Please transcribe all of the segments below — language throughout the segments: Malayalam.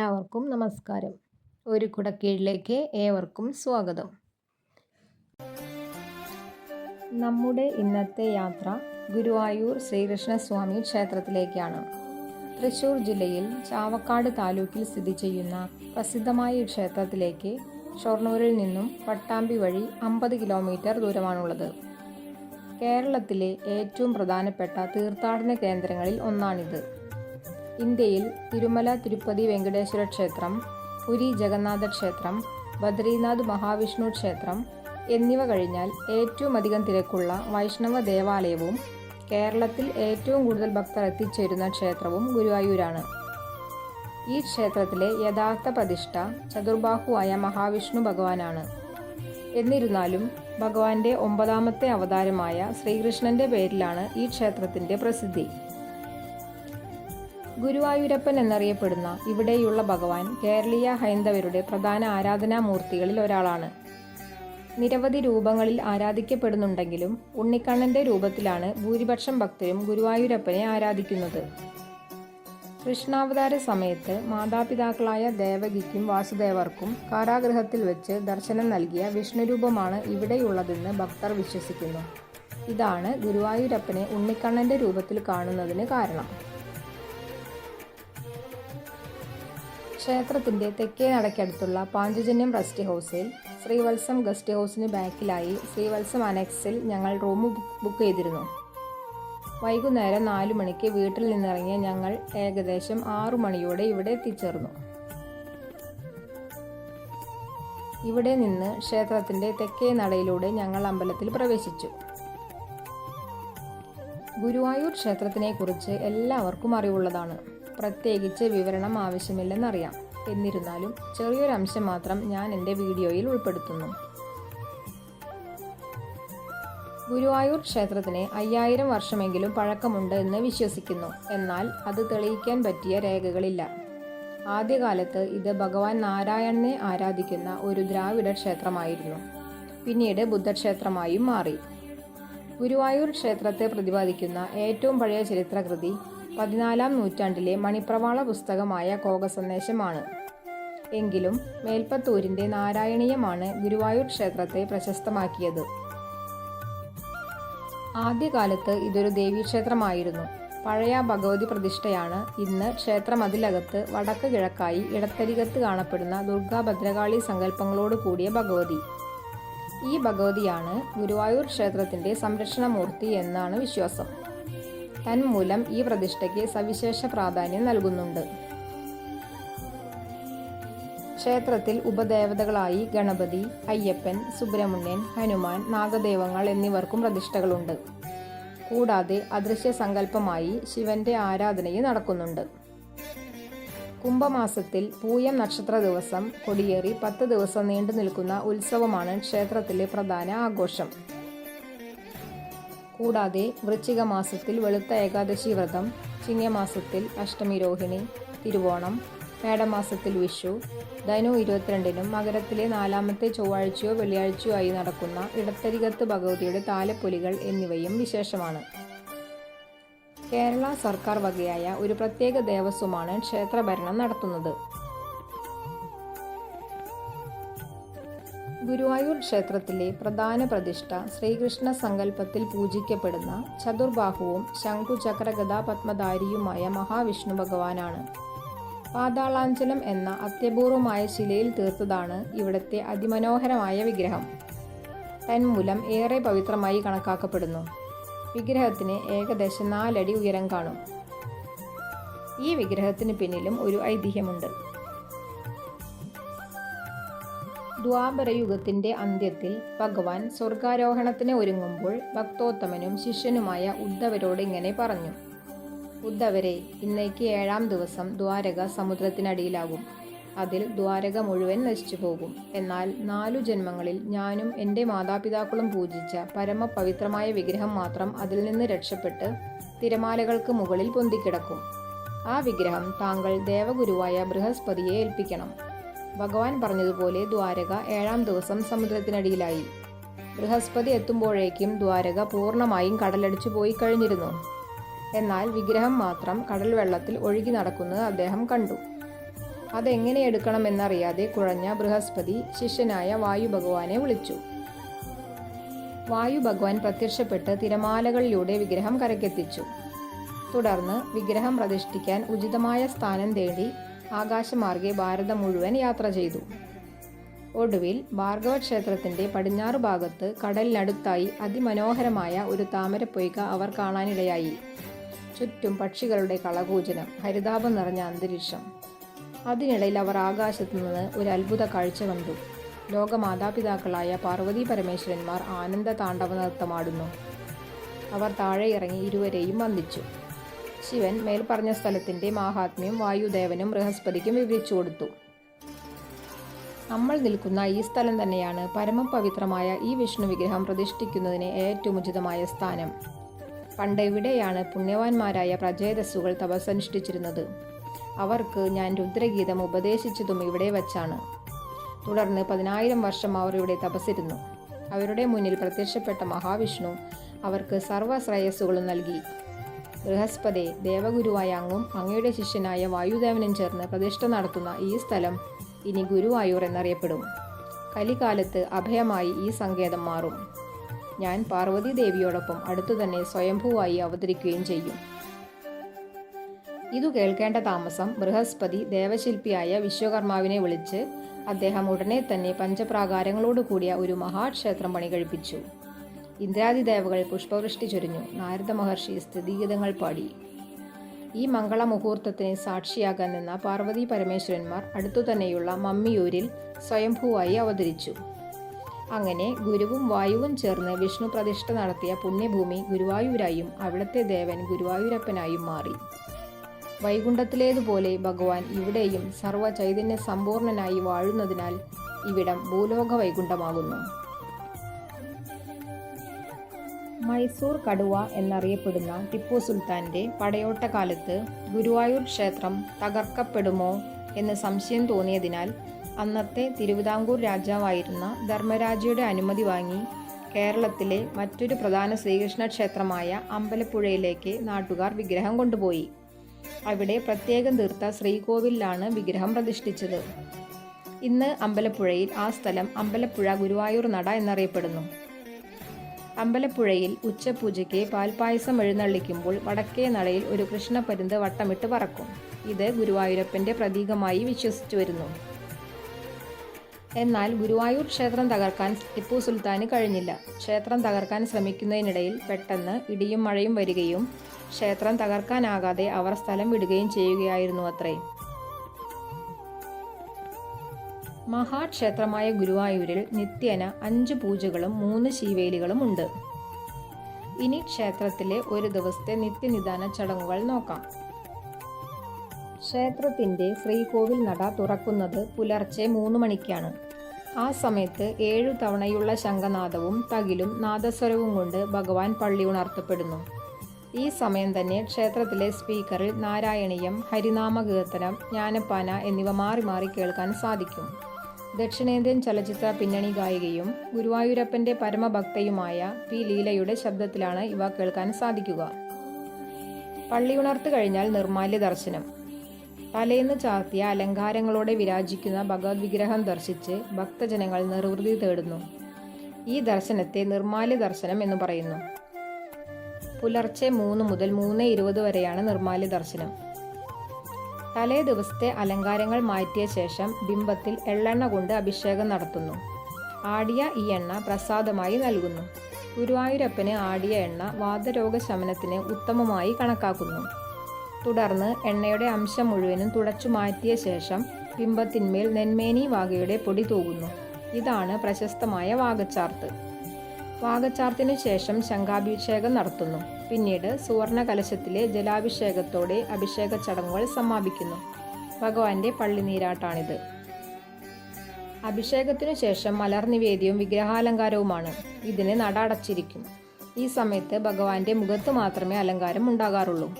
എല്ലാവർക്കും നമസ്കാരം. ഒരു കുടക്കീഴിലേക്ക് ഏവർക്കും സ്വാഗതം. നമ്മുടെ ഇന്നത്തെ യാത്ര ഗുരുവായൂർ ശ്രീകൃഷ്ണസ്വാമി ക്ഷേത്രത്തിലേക്കാണ്. തൃശ്ശൂർ ജില്ലയിൽ ചാവക്കാട് താലൂക്കിൽ സ്ഥിതി ചെയ്യുന്ന പ്രസിദ്ധമായ ഈ ക്ഷേത്രത്തിലേക്ക് ഷൊർണൂരിൽ നിന്നും പട്ടാമ്പി വഴി അമ്പത് കിലോമീറ്റർ ദൂരമാണുള്ളത്. കേരളത്തിലെ ഏറ്റവും പ്രധാനപ്പെട്ട തീർത്ഥാടന കേന്ദ്രങ്ങളിൽ ഒന്നാണിത്. ഇന്ത്യയിൽ തിരുമല തിരുപ്പതി വെങ്കടേശ്വര ക്ഷേത്രം പുരി ജഗന്നാഥ ക്ഷേത്രം ബദ്രീനാഥ് മഹാവിഷ്ണു ക്ഷേത്രം എന്നിവ കഴിഞ്ഞാൽ ഏറ്റവും അധികം തിരക്കുള്ള വൈഷ്ണവ ദേവാലയവും കേരളത്തിൽ ഏറ്റവും കൂടുതൽ ഭക്തർ എത്തിച്ചേരുന്ന ക്ഷേത്രവും ഗുരുവായൂരാണ്. ഈ ക്ഷേത്രത്തിലെ യഥാർത്ഥ പ്രതിഷ്ഠ ചതുർബാഹുവായ മഹാവിഷ്ണു ഭഗവാനാണ്. എന്നിരുന്നാലും ഭഗവാന്റെ ഒമ്പതാമത്തെ അവതാരമായ ശ്രീകൃഷ്ണന്റെ പേരിലാണ് ഈ ക്ഷേത്രത്തിന്റെ പ്രസിദ്ധി. ഗുരുവായൂരപ്പൻ എന്നറിയപ്പെടുന്ന ഇവിടെയുള്ള ഭഗവാൻ കേരളീയ ഹൈന്ദവരുടെ പ്രധാന ആരാധനാമൂർത്തികളിൽ ഒരാളാണ്. നിരവധി രൂപങ്ങളിൽ ആരാധിക്കപ്പെടുന്നുണ്ടെങ്കിലും ഉണ്ണിക്കണ്ണന്റെ രൂപത്തിലാണ് ഭൂരിപക്ഷം ഭക്തരും ഗുരുവായൂരപ്പനെ ആരാധിക്കുന്നത്. കൃഷ്ണാവതാര സമയത്ത് മാതാപിതാക്കളായ ദേവകിക്കും വാസുദേവർക്കും കാരാഗൃഹത്തിൽ വെച്ച് ദർശനം നൽകിയ വിഷ്ണുരൂപമാണ് ഇവിടെയുള്ളതെന്ന് ഭക്തർ വിശ്വസിക്കുന്നു. ഇതാണ് ഗുരുവായൂരപ്പനെ ഉണ്ണിക്കണ്ണന്റെ രൂപത്തിൽ കാണുന്നതിന് കാരണം. ക്ഷേത്രത്തിന്റെ തെക്കേ നടക്കടുത്തുള്ള പാഞ്ചജന്യം റെസ്റ്റ് ഹൗസിൽ ശ്രീവത്സം ഗസ്റ്റ് ഹൗസിന് ബാക്കിലായി ശ്രീവത്സം അനക്സിൽ ഞങ്ങൾ റൂം ബുക്ക് ചെയ്തിരുന്നു. വൈകുന്നേരം നാലു മണിക്ക് വീട്ടിൽ നിന്നിറങ്ങിയ ഞങ്ങൾ ഏകദേശം ആറു മണിയോടെ ഇവിടെ എത്തിച്ചേർന്നു. ഇവിടെ നിന്ന് ക്ഷേത്രത്തിന്റെ തെക്കേ നടയിലൂടെ ഞങ്ങൾ അമ്പലത്തിൽ പ്രവേശിച്ചു. ഗുരുവായൂർ ക്ഷേത്രത്തിനെക്കുറിച്ച് എല്ലാവർക്കും അറിവുള്ളതാണ്. പ്രത്യേകിച്ച് വിവരണം ആവശ്യമില്ലെന്നറിയാം. എന്നിരുന്നാലും ചെറിയൊരു അംശം മാത്രം ഞാൻ എന്റെ വീഡിയോയിൽ ഉൾപ്പെടുത്തുന്നു. ഗുരുവായൂർ ക്ഷേത്രത്തിന് അയ്യായിരം വർഷമെങ്കിലും പഴക്കമുണ്ട് എന്ന് വിശ്വസിക്കുന്നു. എന്നാൽ അത് തെളിയിക്കാൻ പറ്റിയ രേഖകളില്ല. ആദ്യകാലത്ത് ഇത് ഭഗവാൻ നാരായണനെ ആരാധിക്കുന്ന ഒരു ദ്രാവിഡ ക്ഷേത്രമായിരുന്നു. പിന്നീട് ബുദ്ധക്ഷേത്രമായും മാറി. ഗുരുവായൂർ ക്ഷേത്രത്തെ പ്രതിപാദിക്കുന്ന ഏറ്റവും പഴയ ചരിത്രകൃതി പതിനാലാം നൂറ്റാണ്ടിലെ മണിപ്രവാള പുസ്തകമായ കോകസന്ദേശമാണ്. എങ്കിലും മേൽപ്പത്തൂരിന്റെ നാരായണീയമാണ് ഗുരുവായൂർ ക്ഷേത്രത്തെ പ്രശസ്തമാക്കിയത്. ആദ്യകാലത്ത് ഇതൊരു ദേവീക്ഷേത്രമായിരുന്നു. പഴയ ഭഗവതി പ്രതിഷ്ഠയാണ് ഇന്ന് ക്ഷേത്രമതിലകത്ത് വടക്ക് കിഴക്കായി ഇടത്തരികത്ത് കാണപ്പെടുന്ന ദുർഗാ ഭദ്രകാളി സങ്കല്പങ്ങളോട് കൂടിയ ഭഗവതി. ഈ ഭഗവതിയാണ് ഗുരുവായൂർ ക്ഷേത്രത്തിന്റെ സംരക്ഷണമൂർത്തി എന്നാണ് വിശ്വാസം. തന്മൂലം ഈ പ്രതിഷ്ഠയ്ക്ക് സവിശേഷ പ്രാധാന്യം നൽകുന്നുണ്ട്. ക്ഷേത്രത്തിൽ ഉപദേവതകളായി ഗണപതി അയ്യപ്പൻ സുബ്രഹ്മണ്യൻ ഹനുമാൻ നാഗദേവങ്ങൾ എന്നിവർക്കും പ്രതിഷ്ഠകളുണ്ട്. കൂടാതെ അദൃശ്യ സങ്കല്പമായി ശിവന്റെ ആരാധനയും നടക്കുന്നുണ്ട്. കുംഭമാസത്തിൽ പൂയം നക്ഷത്ര ദിവസം കൊടിയേറി പത്ത് ദിവസം നീണ്ടു നിൽക്കുന്ന ഉത്സവമാണ് ക്ഷേത്രത്തിലെ പ്രധാന ആഘോഷം. കൂടാതെ വൃശ്ചിക മാസത്തിൽ വെളുത്ത ഏകാദശി വ്രതം ചിങ്ങമാസത്തിൽ അഷ്ടമി രോഹിണി തിരുവോണം മേടമാസത്തിൽ വിഷു ധനു ഇരുപത്തിരണ്ടിനും മകരത്തിലെ നാലാമത്തെ ചൊവ്വാഴ്ചയോ വെള്ളിയാഴ്ചയോ ആയി നടക്കുന്ന ഇടത്തരികത്ത് ഭഗവതിയുടെ താലപ്പൊലികൾ എന്നിവയും വിശേഷമാണ്. കേരള സർക്കാർ വകയായ ഒരു പ്രത്യേക ദേവസ്വമാണ് ക്ഷേത്രഭരണം നടത്തുന്നത്. ഗുരുവായൂർ ക്ഷേത്രത്തിലെ പ്രധാന പ്രതിഷ്ഠ ശ്രീകൃഷ്ണ സങ്കല്പത്തിൽ പൂജിക്കപ്പെടുന്ന ചതുർബാഹുവും ശംഖുചക്രഗതാപത്മധാരിയുമായ മഹാവിഷ്ണു ഭഗവാനാണ്. പാതാളാഞ്ചലം എന്ന അത്യപൂർവമായ ശിലയിൽ തീർത്തതാണ് ഇവിടത്തെ അതിമനോഹരമായ വിഗ്രഹം. തന്മൂലം ഏറെ പവിത്രമായി കണക്കാക്കപ്പെടുന്നു. വിഗ്രഹത്തിന് ഏകദേശം നാലടി ഉയരം കാണും. ഈ വിഗ്രഹത്തിന് പിന്നിലും ഒരു ഐതിഹ്യമുണ്ട്. ദ്വാപരയുഗത്തിന്റെ അന്ത്യത്തിൽ ഭഗവാൻ സ്വർഗാരോഹണത്തിന് ഒരുങ്ങുമ്പോൾ ഭക്തോത്തമനും ശിഷ്യനുമായ ഉദ്ധവരോട് ഇങ്ങനെ പറഞ്ഞു. ഉദ്ധവരെ ഇന്നേക്ക് ഏഴാം ദിവസം ദ്വാരക സമുദ്രത്തിനടിയിലാകും. അതിൽ ദ്വാരക മുഴുവൻ നശിച്ചു പോകും എന്നാൽ നാലു ജന്മങ്ങളിൽ ഞാനും എന്റെ മാതാപിതാക്കളും പൂജിച്ച പരമപവിത്രമായ വിഗ്രഹം മാത്രം അതിൽ നിന്ന് രക്ഷപ്പെട്ട് തിരമാലകൾക്ക് മുകളിൽ പൊന്തിക്കിടക്കും. ആ വിഗ്രഹം താങ്കൾ ദേവഗുരുവായ ബൃഹസ്പതിയെ ഏൽപ്പിക്കണം. ഭഗവാൻ പറഞ്ഞതുപോലെ ദ്വാരക ഏഴാം ദിവസം സമുദ്രത്തിനടിയിലായി. ബൃഹസ്പതി എത്തുമ്പോഴേക്കും ദ്വാരക പൂർണമായും കടലടിച്ചു പോയി കഴിഞ്ഞിരുന്നു. എന്നാൽ വിഗ്രഹം മാത്രം കടൽ വെള്ളത്തിൽ ഒഴുകി നടക്കുന്നത് അദ്ദേഹം കണ്ടു. അതെങ്ങനെ എടുക്കണമെന്നറിയാതെ കുഴഞ്ഞ ബൃഹസ്പതി ശിഷ്യനായ വായു ഭഗവാനെ വിളിച്ചു. വായു ഭഗവാൻ പ്രത്യക്ഷപ്പെട്ട് തിരമാലകളിലൂടെ വിഗ്രഹം കരക്കെത്തിച്ചു തുടർന്ന് വിഗ്രഹം പ്രതിഷ്ഠിക്കാൻ ഉചിതമായ സ്ഥാനം തേടി ആകാശമാർഗെ ഭാരതം മുഴുവൻ യാത്ര ചെയ്തു. ഒടുവിൽ ഭാർഗവ ക്ഷേത്രത്തിന്റെ പടിഞ്ഞാറ് ഭാഗത്ത് കടലിനടുത്തായി അതിമനോഹരമായ ഒരു താമരപ്പൊയ്ക അവർ കാണാനിടയായി. ചുറ്റും പക്ഷികളുടെ കളകൂചനം ഹരിതാപം നിറഞ്ഞ അന്തരീക്ഷം. അതിനിടയിൽ അവർ ആകാശത്തു നിന്ന് ഒരു അത്ഭുത കാഴ്ച കണ്ടു. ലോകമാതാപിതാക്കളായ പാർവതി പരമേശ്വരന്മാർ ആനന്ദ താണ്ഡവ നൃത്തമാടുന്നു. അവർ താഴെ ഇറങ്ങി ഇരുവരെയും വന്ദിച്ചു. ശിവൻ പറഞ്ഞ സ്ഥലത്തിന്റെ മാഹാത്മ്യം വായുദേവനും ബൃഹസ്പതിക്കും വിവരിച്ചു കൊടുത്തു. നമ്മൾ നിൽക്കുന്ന ഈ സ്ഥലം തന്നെയാണ് പരമപവിത്രമായ ഈ വിഷ്ണു വിഗ്രഹം പ്രതിഷ്ഠിക്കുന്നതിന് ഏറ്റവും ഉചിതമായ സ്ഥാനം. പണ്ട് ഇവിടെയാണ് പുണ്യവാന്മാരായ പ്രജേതസ്സുകൾ തപസ്സനുഷ്ഠിച്ചിരുന്നത്. അവർക്ക് ഞാൻ രുദ്രഗീതം ഉപദേശിച്ചതും ഇവിടെ വച്ചാണ്. തുടർന്ന് പതിനായിരം വർഷം അവർ ഇവിടെ തപസ്സിരുന്നു. അവരുടെ മുന്നിൽ പ്രത്യക്ഷപ്പെട്ട മഹാവിഷ്ണു അവർക്ക് സർവശ്രേയസ്സുകളും നൽകി. ബൃഹസ്പതി ദേവഗുരുവായ അങ്ങും അങ്ങയുടെ ശിഷ്യനായ വായുദേവനും ചേർന്ന് പ്രതിഷ്ഠ നടത്തുന്ന ഈ സ്ഥലം ഇനി ഗുരുവായൂർ എന്നറിയപ്പെടും. കലികാലത്ത് അഭയമായി ഈ സങ്കേതം മാറും. ഞാൻ പാർവതി ദേവിയോടൊപ്പം അടുത്തു തന്നെ സ്വയംഭൂവായി അവതരിക്കുകയും ചെയ്യും. ഇതു കേൾക്കേണ്ട താമസം ബൃഹസ്പതി ദേവശില്പിയായ വിശ്വകർമാവിനെ വിളിച്ച് അദ്ദേഹം ഉടനെ തന്നെ പഞ്ചപ്രാകാരങ്ങളോട് കൂടിയ ഒരു മഹാക്ഷേത്രം പണി കഴിപ്പിച്ചു ഇന്ദ്രാദി ദേവകൾ പുഷ്പവൃഷ്ടി ചൊരിഞ്ഞു. നാരദ മഹർഷി സ്ഥിതിഗീതങ്ങൾ പാടി. ഈ മംഗളമുഹൂർത്തത്തിന് സാക്ഷിയാകാൻ നിന്ന പാർവതി പരമേശ്വരന്മാർ അടുത്തുതന്നെയുള്ള മമ്മിയൂരിൽ സ്വയംഭൂവായി അവതരിച്ചു. അങ്ങനെ ഗുരുവും വായുവും ചേർന്ന് വിഷ്ണു പ്രതിഷ്ഠ നടത്തിയ പുണ്യഭൂമി ഗുരുവായൂരായും അവിടത്തെ ദേവൻ ഗുരുവായൂരപ്പനായും മാറി. വൈകുണ്ഠത്തിലേതുപോലെ ഭഗവാൻ ഇവിടെയും സർവ ചൈതന്യ സമ്പൂർണനായി വാഴുന്നതിനാൽ ഇവിടം ഭൂലോക വൈകുണ്ഠമാകുന്നു മൈസൂർ കടുവ എന്നറിയപ്പെടുന്ന ടിപ്പു സുൽത്താന്റെ പടയോട്ടകാലത്ത് ഗുരുവായൂർ ക്ഷേത്രം തകർക്കപ്പെടുമോ എന്ന് സംശയം തോന്നിയതിനാൽ അന്നത്തെ തിരുവിതാംകൂർ രാജാവായിരുന്ന ധർമ്മരാജയുടെ അനുമതി വാങ്ങി കേരളത്തിലെ മറ്റൊരു പ്രധാന ശ്രീകൃഷ്ണ ക്ഷേത്രമായ അമ്പലപ്പുഴയിലേക്ക് നാട്ടുകാർ വിഗ്രഹം കൊണ്ടുപോയി. അവിടെ പ്രത്യേകം തീർത്ത ശ്രീകോവിലാണ് വിഗ്രഹം പ്രതിഷ്ഠിച്ചത്. ഇന്ന് അമ്പലപ്പുഴയിൽ ആ സ്ഥലം അമ്പലപ്പുഴ ഗുരുവായൂർ നട എന്നറിയപ്പെടുന്നു. അമ്പലപ്പുഴയിൽ ഉച്ചപൂജയ്ക്ക് പാൽപായസം എഴുന്നള്ളിക്കുമ്പോൾ വടക്കേ നടയിൽ ഒരു കൃഷ്ണപരുന്ത് വട്ടമിട്ട് പറക്കും. ഇത് ഗുരുവായൂരപ്പന്റെ പ്രതീകമായി വിശ്വസിച്ചു വരുന്നു. എന്നാൽ ഗുരുവായൂർ ക്ഷേത്രം തകർക്കാൻ ടിപ്പു സുൽത്താന് കഴിഞ്ഞില്ല. ക്ഷേത്രം തകർക്കാൻ ശ്രമിക്കുന്നതിനിടയിൽ പെട്ടെന്ന് ഇടിയും മഴയും വരികയും ക്ഷേത്രം തകർക്കാനാകാതെ അവർ സ്ഥലം വിടുകയും ചെയ്യുകയായിരുന്നു അത്രേ. മഹാക്ഷേത്രമായ ഗുരുവായൂരിൽ നിത്യേന അഞ്ച് പൂജകളും മൂന്ന് ശീവേലികളും ഉണ്ട്. ഇനി ക്ഷേത്രത്തിലെ ഒരു ദിവസത്തെ നിത്യനിദാന ചടങ്ങുകൾ നോക്കാം. ക്ഷേത്രത്തിന്റെ ശ്രീകോവിൽ നട തുറക്കുന്നത് പുലർച്ചെ മൂന്ന് മണിക്കാണ്. ആ സമയത്ത് ഏഴു തവണയുള്ള ശംഖനാദവും തകിലും നാദസ്വരവും കൊണ്ട് ഭഗവാൻ പള്ളി ഉണർത്തപ്പെടുന്നു. ഈ സമയം തന്നെ ക്ഷേത്രത്തിലെ സ്പീക്കറിൽ നാരായണീയം ഹരിനാമകീർത്തനം ജ്ഞാനപ്പാന എന്നിവ മാറി മാറി കേൾക്കാൻ സാധിക്കും. ദക്ഷിണേന്ത്യൻ ചലച്ചിത്ര പിന്നണി ഗായികയും ഗുരുവായൂരപ്പന്റെ പരമഭക്തയുമായ പി ലീലയുടെ ശബ്ദത്തിലാണ് ഇവ കേൾക്കാൻ സാധിക്കുക. പള്ളിയുണർത്ത് കഴിഞ്ഞാൽ നിർമാല്യ ദർശനം. തലേന്ന് ചാർത്തിയ അലങ്കാരങ്ങളോടെ വിരാജിക്കുന്ന ഭഗവത് വിഗ്രഹം ദർശിച്ച് ഭക്തജനങ്ങൾ നിർവൃതി തേടുന്നു. ഈ ദർശനത്തെ നിർമാല്യ ദർശനം എന്ന് പറയുന്നു. പുലർച്ചെ മൂന്ന് മുതൽ മൂന്ന് ഇരുപത് വരെയാണ് നിർമാല്യ ദർശനം. തലേ ദിവസത്തെ അലങ്കാരങ്ങൾ മാറ്റിയ ശേഷം ബിംബത്തിൽ എള്ളെണ്ണ കൊണ്ട് അഭിഷേകം നടത്തുന്നു. ആടിയ ഈ എണ്ണ പ്രസാദമായി നൽകുന്നു. ഗുരുവായൂരപ്പന് ആടിയ എണ്ണ വാതരോഗ ശമനത്തിന് ഉത്തമമായി കണക്കാക്കുന്നു. തുടർന്ന് എണ്ണയുടെ അംശം മുഴുവനും തുടച്ചു മാറ്റിയ ശേഷം ബിംബത്തിന്മേൽ നെന്മേനി വാഗയുടെ പൊടി തൂകുന്നു. ഇതാണ് പ്രശസ്തമായ വാഗച്ചാർത്ത് വാഗച്ചാർത്തിനു ശേഷം ശംഖാഭിഷേകം നടത്തുന്നു. പിന്നീട് സുവർണ കലശത്തിലെ ജലാഭിഷേകത്തോടെ അഭിഷേക ചടങ്ങുകൾ സമാപിക്കുന്നു. ഭഗവാന്റെ പള്ളി നീരാട്ടാണിത് അഭിഷേകത്തിനു ശേഷം മലർനിവേദ്യവും വിഗ്രഹാലങ്കാരവുമാണ്. ഇതിന് നട അടച്ചിരിക്കും. ഈ സമയത്ത് ഭഗവാന്റെ മുഖത്ത് മാത്രമേ അലങ്കാരം ഉണ്ടാകാറുള്ളൂ.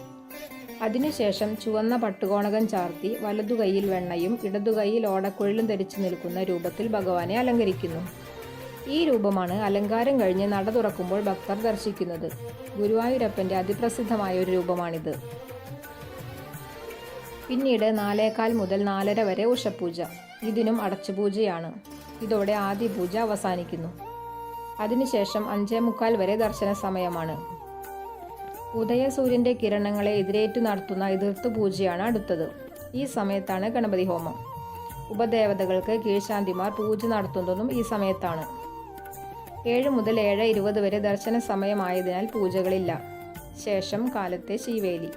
അതിനുശേഷം ചുവന്ന പട്ടുകോണകം ചാർത്തി വലതുകൈയിൽ വെണ്ണയും ഇടതുകൈയിൽ ഓടക്കുഴലും ധരിച്ചു നിൽക്കുന്ന രൂപത്തിൽ ഭഗവാനെ അലങ്കരിക്കുന്നു. ഈ രൂപമാണ് അലങ്കാരം കഴിഞ്ഞ് നട തുറക്കുമ്പോൾ ഭക്തർ ദർശിക്കുന്നത്. ഗുരുവായൂരപ്പന്റെ അതിപ്രസിദ്ധമായ ഒരു രൂപമാണിത്. പിന്നീട് നാലേകാൽ മുതൽ നാലര വരെ ഉഷപൂജ. ഇതിനും അടച്ചുപൂജയാണ്. ഇതോടെ ആദ്യ പൂജ അവസാനിക്കുന്നു. അതിനുശേഷം അഞ്ചേ മുക്കാൽ വരെ ദർശന സമയമാണ് ഉദയസൂര്യന്റെ കിരണങ്ങളെ എതിരേറ്റു നടത്തുന്ന എതിർത്തു പൂജയാണ് അടുത്തത്. ഈ സമയത്താണ് ഗണപതി ഹോമം ഉപദേവതകൾക്ക് കീഴ്ശാന്തിമാർ പൂജ നടത്തുന്നതും ഈ സമയത്താണ്. ഏഴ് മുതൽ ഏഴ് ഇരുപത് വരെ ദർശന സമയമായതിനാൽ പൂജകളില്ല. ശേഷം കാലത്തെ ശീവേലി.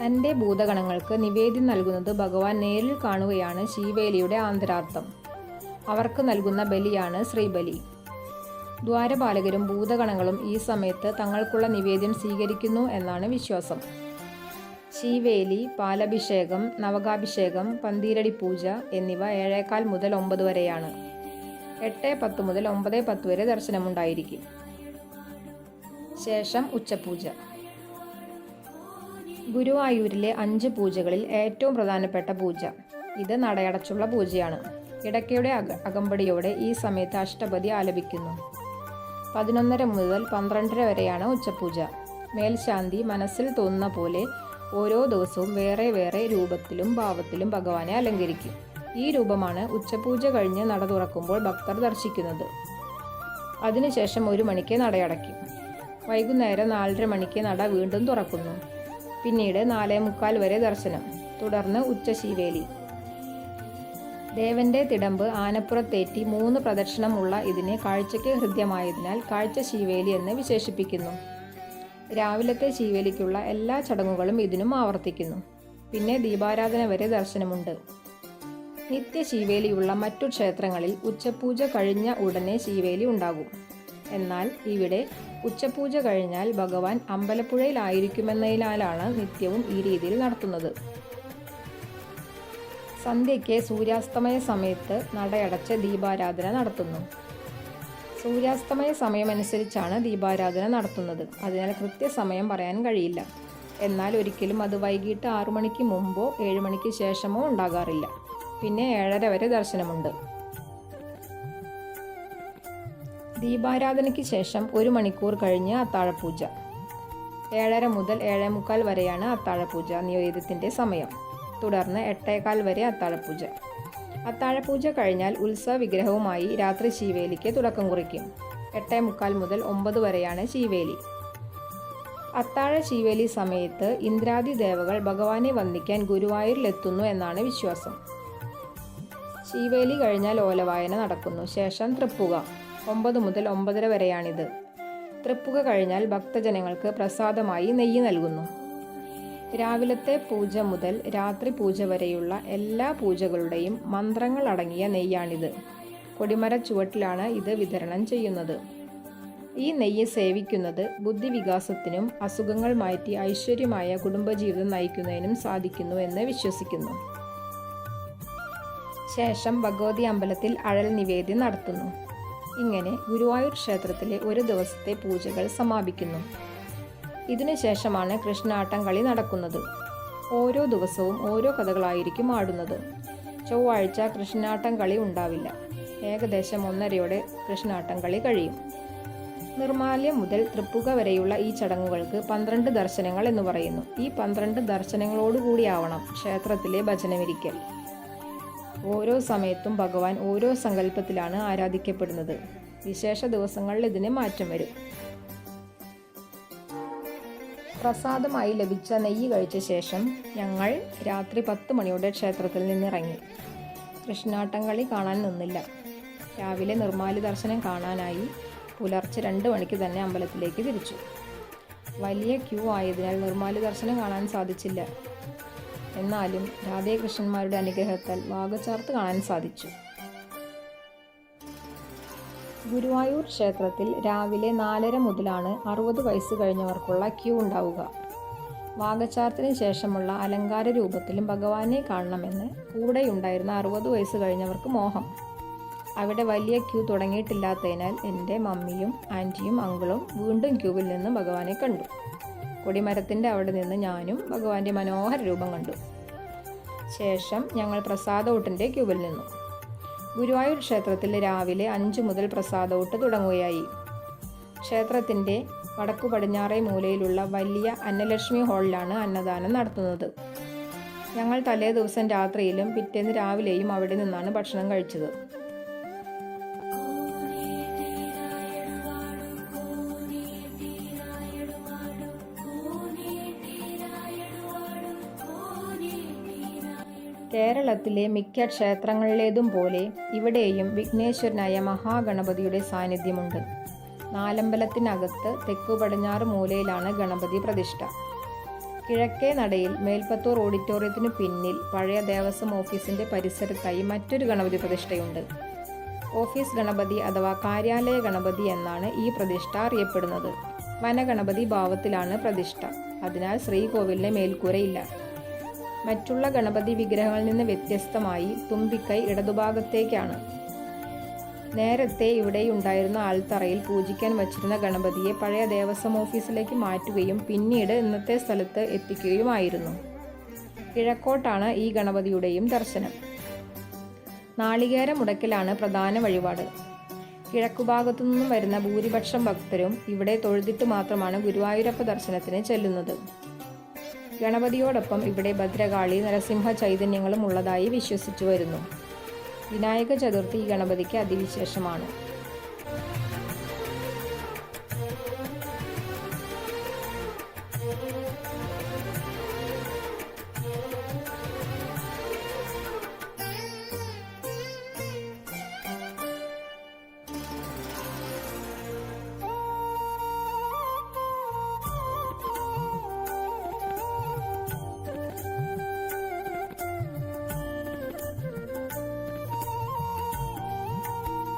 തന്റെ ഭൂതഗണങ്ങൾക്ക് നിവേദ്യം നൽകുന്നത് ഭഗവാൻ നേരിൽ കാണുകയാണ് ശീവേലിയുടെ ആന്തരാർത്ഥം. അവർക്ക് നൽകുന്ന ബലിയാണ് ശ്രീബലി. ദ്വാരപാലകരും ഭൂതഗണങ്ങളും ഈ സമയത്ത് തങ്ങൾക്കുള്ള നിവേദ്യം സ്വീകരിക്കുന്നു എന്നാണ് വിശ്വാസം. ശീവേലി പാലഭിഷേകം നവകാഭിഷേകം പന്തീരടി പൂജ എന്നിവ ഏഴേകാൽ മുതൽ ഒമ്പത് വരെയാണ്. എട്ട് പത്ത് മുതൽ ഒമ്പത് പത്ത് വരെ ദർശനമുണ്ടായിരിക്കും. ശേഷം ഉച്ചപൂജ. ഗുരുവായൂരിലെ അഞ്ച് പൂജകളിൽ ഏറ്റവും പ്രധാനപ്പെട്ട പൂജ. ഇത് നടയടച്ചുള്ള പൂജയാണ്. ഇടയ്ക്കയുടെ അക അകമ്പടിയോടെ ഈ സമയത്ത് അഷ്ടപതി ആലപിക്കുന്നു. പതിനൊന്നര മുതൽ പന്ത്രണ്ടര വരെയാണ് ഉച്ചപൂജ. മേൽശാന്തി മനസ്സിൽ തോന്നുന്ന പോലെ ഓരോ ദിവസവും വേറെ വേറെ രൂപത്തിലും ഭാവത്തിലും ഭഗവാനെ അലങ്കരിക്കും. ഈ രൂപമാണ് ഉച്ചപൂജ കഴിഞ്ഞ് നട തുറക്കുമ്പോൾ ഭക്തർ ദർശിക്കുന്നത്. അതിനുശേഷം ഒരു മണിക്ക് നടയടയ്ക്കും വൈകുന്നേരം നാലര മണിക്ക് നട വീണ്ടും തുറക്കുന്നു. പിന്നീട് നാലേ മുക്കാൽ വരെ ദർശനം. തുടർന്ന് ഉച്ചശീവേലി. ദേവന്റെ തിടമ്പ് ആനപ്പുറത്തേറ്റി മൂന്ന് പ്രദക്ഷിണമുള്ള ഇതിനെ കാഴ്ചയ്ക്ക് ഹൃദ്യമായതിനാൽ കാഴ്ച ശീവേലി എന്ന് വിശേഷിപ്പിക്കുന്നു. രാവിലത്തെ ശീവേലിക്കുള്ള എല്ലാ ചടങ്ങുകളും ഇതിനും ആവർത്തിക്കുന്നു. പിന്നെ ദീപാരാധന വരെ ദർശനമുണ്ട്. നിത്യ ഉള്ള മറ്റു ക്ഷേത്രങ്ങളിൽ ഉച്ചപൂജ കഴിഞ്ഞ ഉടനെ ശീവേലി ഉണ്ടാകും. എന്നാൽ ഇവിടെ ഉച്ചപൂജ കഴിഞ്ഞാൽ ഭഗവാൻ അമ്പലപ്പുഴയിലായിരിക്കുമെന്നതിനാലാണ് നിത്യവും ഈ രീതിയിൽ നടത്തുന്നത്. സന്ധ്യയ്ക്ക് സൂര്യാസ്തമയ സമയത്ത് നടയടച്ച് ദീപാരാധന നടത്തുന്നു. സൂര്യാസ്തമയ സമയമനുസരിച്ചാണ് ദീപാരാധന നടത്തുന്നത്. അതിനാൽ കൃത്യസമയം പറയാൻ കഴിയില്ല. എന്നാൽ ഒരിക്കലും അത് വൈകിട്ട് ആറു മണിക്ക് മുമ്പോ ഏഴ് മണിക്ക് ശേഷമോ ഉണ്ടാകാറില്ല. പിന്നെ ഏഴര വരെ ദർശനമുണ്ട്. ദീപാരാധനയ്ക്ക് ശേഷം ഒരു മണിക്കൂർ കഴിഞ്ഞ് അത്താഴപൂജ. ഏഴര മുതൽ ഏഴേ മുക്കാൽ വരെയാണ് അത്താഴപൂജ നിയോഗത്തിന്റെ സമയം. തുടർന്ന് എട്ടേകാൽ വരെ അത്താഴപൂജ. അത്താഴപൂജ കഴിഞ്ഞാൽ ഉത്സവ വിഗ്രഹവുമായി രാത്രി ശീവേലിക്ക് തുടക്കം കുറിക്കും. എട്ടേ മുക്കാൽ മുതൽ ഒമ്പത് വരെയാണ് ശീവേലി. അത്താഴ ശീവേലി സമയത്ത് ഇന്ദ്രാദി ദേവകൾ ഭഗവാനെ വന്ദിക്കാൻ ഗുരുവായൂരിലെത്തുന്നു എന്നാണ് വിശ്വാസം. ശീവേലി കഴിഞ്ഞാൽ ഓലവായന നടക്കുന്നു. ശേഷം തൃപ്പുക. ഒമ്പത് മുതൽ ഒമ്പതര വരെയാണിത്. തൃപ്പുക കഴിഞ്ഞാൽ ഭക്തജനങ്ങൾക്ക് പ്രസാദമായി നെയ്യ് നൽകുന്നു. രാവിലത്തെ പൂജ മുതൽ രാത്രി പൂജ വരെയുള്ള എല്ലാ പൂജകളുടെയും മന്ത്രങ്ങൾ അടങ്ങിയ നെയ്യാണിത്. കൊടിമര ചുവട്ടിലാണ് ഇത് വിതരണം ചെയ്യുന്നത്. ഈ നെയ്യ് സേവിക്കുന്നത് ബുദ്ധിവികാസത്തിനും അസുഖങ്ങൾ മാറ്റി ഐശ്വര്യമായ കുടുംബജീവിതം നയിക്കുന്നതിനും സാധിക്കുന്നു എന്ന് വിശ്വസിക്കുന്നു. ശേഷം ഭഗവതി അമ്പലത്തിൽ അഴൽ നിവേദ്യം നടത്തുന്നു. ഇങ്ങനെ ഗുരുവായൂർ ക്ഷേത്രത്തിലെ ഒരു ദിവസത്തെ പൂജകൾ സമാപിക്കുന്നു. ഇതിനുശേഷമാണ് കൃഷ്ണാട്ടം കളി നടക്കുന്നത്. ഓരോ ദിവസവും ഓരോ കഥകളായിരിക്കും ആടുന്നത്. ചൊവ്വാഴ്ച കൃഷ്ണാട്ടം കളി ഉണ്ടാവില്ല. ഏകദേശം ഒന്നരയോടെ കൃഷ്ണാട്ടം കളി കഴിയും. നിർമാല്യം മുതൽ തൃപ്പുക വരെയുള്ള ഈ ചടങ്ങുകൾക്ക് പന്ത്രണ്ട് ദർശനങ്ങൾ എന്ന് പറയുന്നു. ഈ പന്ത്രണ്ട് ദർശനങ്ങളോടുകൂടിയാവണം ക്ഷേത്രത്തിലെ ഭജനമിരിക്കൽ. ഓരോ സമയത്തും ഭഗവാൻ ഓരോ സങ്കല്പത്തിലാണ് ആരാധിക്കപ്പെടുന്നത്. വിശേഷ ദിവസങ്ങളിൽ ഇതിന് മാറ്റം വരും. പ്രസാദമായി ലഭിച്ച നെയ്യ് കഴിച്ച ശേഷം ഞങ്ങൾ രാത്രി പത്ത് മണിയോടെ ക്ഷേത്രത്തിൽ നിന്നിറങ്ങി. കൃഷ്ണാട്ടം കളി കാണാൻ നിന്നില്ല. രാവിലെ നിർമ്മാല്യ ദർശനം കാണാനായി പുലർച്ചെ രണ്ട് മണിക്ക് തന്നെ അമ്പലത്തിലേക്ക് തിരിച്ചു. വലിയ ക്യൂ ആയതിനാൽ നിർമ്മാല്യ ദർശനം കാണാൻ സാധിച്ചില്ല. എന്നാലും രാധേകൃഷ്ണന്മാരുടെ അനുഗ്രഹത്താൽ വാഗചാർത്ത് കാണാൻ സാധിച്ചു. ഗുരുവായൂർ ക്ഷേത്രത്തിൽ രാവിലെ നാലര മുതലാണ് അറുപത് വയസ്സ് കഴിഞ്ഞവർക്കുള്ള ക്യൂ ഉണ്ടാവുക. വാഗചാർത്തിന് ശേഷമുള്ള അലങ്കാര രൂപത്തിലും ഭഗവാനെ കാണണമെന്ന് കൂടെയുണ്ടായിരുന്ന അറുപത് വയസ്സ് കഴിഞ്ഞവർക്ക് മോഹം. അവിടെ വലിയ ക്യൂ തുടങ്ങിയിട്ടില്ലാത്തതിനാൽ എന്റെ മമ്മിയും ആന്റിയും അങ്കിളും വീണ്ടും ക്യൂവിൽ നിന്ന് ഭഗവാനെ കണ്ടു. കൊടിമരത്തിന്റെ അവിടെ നിന്ന് ഞാനും ഭഗവാന്റെ മനോഹര രൂപം കണ്ടു. ശേഷം ഞങ്ങൾ പ്രസാദ ക്യൂവിൽ നിന്നു. ഗുരുവായൂർ ക്ഷേത്രത്തിൽ രാവിലെ അഞ്ചു മുതൽ പ്രസാദോട്ട് തുടങ്ങുകയായി. ക്ഷേത്രത്തിന്റെ വടക്കു പടിഞ്ഞാറേ മൂലയിലുള്ള വലിയ അന്നലക്ഷ്മി ഹാളിലാണ് അന്നദാനം നടത്തുന്നത്. ഞങ്ങൾ തലേ ദിവസം രാത്രിയിലും പിറ്റേന്ന് രാവിലെയും അവിടെ നിന്നാണ് ഭക്ഷണം കഴിച്ചത്. കേരളത്തിലെ മിക്ക ക്ഷേത്രങ്ങളിലേതും പോലെ ഇവിടെയും വിഘ്നേശ്വരനായ മഹാഗണപതിയുടെ സാന്നിധ്യമുണ്ട്. നാലമ്പലത്തിനകത്ത് തെക്കു പടിഞ്ഞാറ് മൂലയിലാണ് ഗണപതി പ്രതിഷ്ഠ. കിഴക്കേ നടയിൽ മേൽപ്പത്തൂർ ഓഡിറ്റോറിയത്തിനു പിന്നിൽ പഴയ ദേവസ്വം ഓഫീസിന്റെ പരിസരത്തായി മറ്റൊരു ഗണപതി പ്രതിഷ്ഠയുണ്ട്. ഓഫീസ് ഗണപതി അഥവാ കാര്യാലയ ഗണപതി എന്നാണ് ഈ പ്രതിഷ്ഠ അറിയപ്പെടുന്നത്. വനഗണപതി ഭാവത്തിലാണ് പ്രതിഷ്ഠ. അതിനാൽ ശ്രീകോവിലിന് മേൽക്കൂരയില്ല. മറ്റുള്ള ഗണപതി വിഗ്രഹങ്ങളിൽ നിന്ന് വ്യത്യസ്തമായി തുമ്പിക്കൈ ഇടതുഭാഗത്തേക്കാണ്. നേരത്തെ ഇവിടെയുണ്ടായിരുന്ന ആൾത്തറയിൽ പൂജിക്കാൻ വച്ചിരുന്ന ഗണപതിയെ പഴയ ദേവസ്വം ഓഫീസിലേക്ക് മാറ്റുകയും പിന്നീട് ഇന്നത്തെ സ്ഥലത്ത് എത്തിക്കുകയുമായിരുന്നു. കിഴക്കോട്ടാണ് ഈ ഗണപതിയുടെയും ദർശനം. നാളികേര മുടക്കിലാണ് പ്രധാന വഴിപാട്. കിഴക്കുഭാഗത്തു നിന്നും വരുന്ന ഭൂരിപക്ഷം ഭക്തരും ഇവിടെ തൊഴുതിട്ട് മാത്രമാണ് ഗുരുവായൂരപ്പ ദർശനത്തിന് ചെല്ലുന്നത്. ഗണപതിയോടൊപ്പം ഇവിടെ ഭദ്രകാളി നരസിംഹ ചൈതന്യങ്ങളും ഉള്ളതായി വിശ്വസിച്ചു വരുന്നു വിനായക ചതുർത്ഥി ഗണപതിക്ക് അതിവിശേഷമാണ്.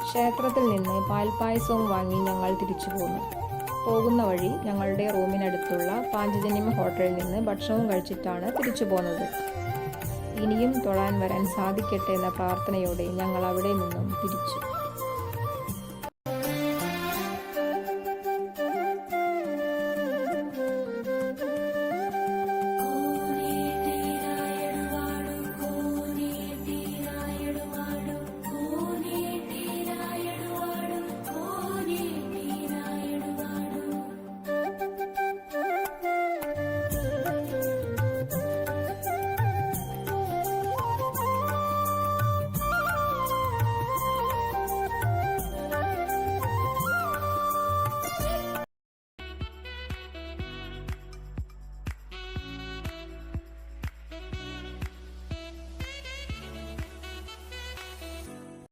ക്ഷേത്രത്തിൽ നിന്ന് പാൽപ്പായസവും വാങ്ങി ഞങ്ങൾ തിരിച്ചു പോന്നു. പോകുന്ന വഴി ഞങ്ങളുടെ റൂമിനടുത്തുള്ള പാഞ്ചജന്യം ഹോട്ടലിൽ നിന്ന് ഭക്ഷണവും കഴിച്ചിട്ടാണ് തിരിച്ചു പോന്നത്. ഇനിയും തൊഴാൻ വരാൻ സാധിക്കട്ടെ എന്ന പ്രാർത്ഥനയോടെ ഞങ്ങൾ അവിടെ നിന്നും തിരിച്ചു.